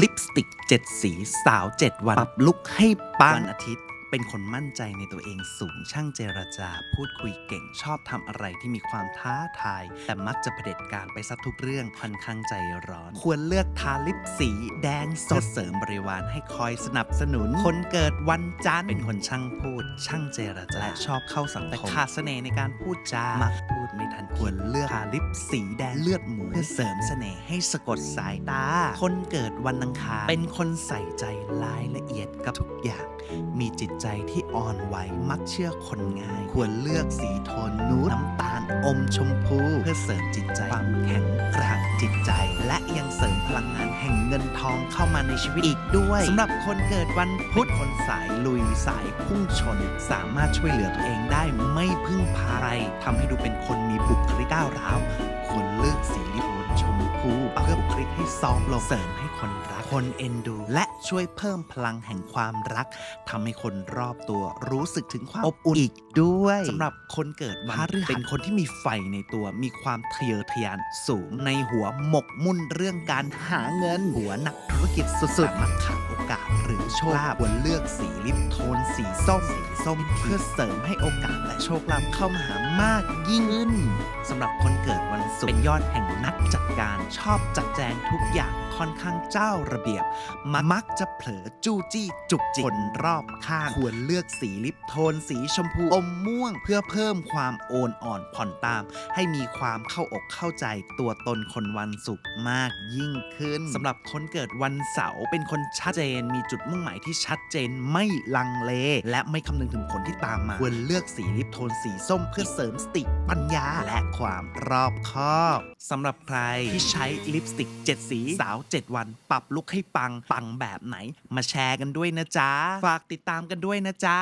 ลิปสติก 7 สีสาว 7 วัน ปรับลุกให้ปังวันอาทิตย์ เป็นคนมั่นใจในตัวเองสูงช่างเจรจา พูดคุยเก่งชอบทำอะไรที่มีความท้าทาย แต่มักจะเผด็จการไปซะทุกเรื่องค่อนข้างใจร้อน ควรเลือกทาลิปสีแดงสดเสริมบริวารให้คอยสนับสนุน คนเกิดวันจันทร์เป็นคนช่างพูด ช่างเจรจาและชอบเข้าสังคมแต่ขาดเสน่ห์ในการพูดจามักพูดไม่ทันควรเลือกทาลิปสีแดงเลือดหมูเพื่อเสริมเสน่ห์ให้สะกดสายตา คนเกิดวันอังคารเป็นคนใส่ใจรายละเอียดกับทุกอย่าง มีจิตใจที่อ่อนไหวมักเชื่อคนง่าย ควรเลือกสีโทนนูดน้ำตาลอมชมพู เพื่อเสริมจิตใจความแข็งแกร่งจิตใจ และยังเสริมพลังงานแห่งเงินทองเข้ามาในชีวิตอีกด้วยสำหรับคนเกิดวันพุธคนสายลุยสายพุ่งชน สามารถช่วยเหลือตัวเองได้ไม่พึ่งพาใครทำให้ดูเป็นคนมีบุคลิกก้าวร้าว ให้ซอฟต์ลงเสริมให้คนรักคนเอ็นดู และช่วยเพิ่มพลังแห่งความรักทำให้คนรอบตัวรู้สึกถึงความอบอุ่นอีกด้วยสำหรับคนเกิดวันพฤหัสเป็นคนที่มีไฟในตัวมีความทะเยอทะยานสูงในหัวหมกมุ่นเรื่องการหาเงินหัวนักธุรกิจสุดๆมักขาดโอกาสหรือโชคลาภควรเลือกสีลิปโทนสีส้ม ส้มเพื่อเสริมให้โอกาสและโชคลาภเข้ามาหามากยิ่งขึ้นสำหรับคนเกิดวันศุกร์เป็นยอดแห่งนักจัดการชอบจัดแจงทุกอย่าง ค่อนข้างเจ้าระเบียบมัมักจะเผลอจู้จี้จุกจิกคนรอบข้าง ควรเลือกสีลิปโทนสีชมพูอมม่วง เพื่อเพิ่มความโอนอ่อนผ่อนตาม ให้มีความเข้าอกเข้าใจตัวตนคนวันศุกร์มากยิ่งขึ้นสำหรับคนเกิดวันเสาร์เป็นคนชัดเจน มีจุดมุ่งหมายที่ชัดเจนไม่ลังเล และไม่คำนึงถึงผลที่ตามมา ควรเลือกสีลิปโทนสีส้มเพื่อเสริมสติปัญญาและความรอบคอบสำหรับใครที่ใช้ลิปสติก 7 สีสาว7 วัน ปรับลุกให้ปัง ปังแบบไหน มาแชร์กันด้วยนะจ๊ะ ฝากติดตามกันด้วยนะจ๊ะ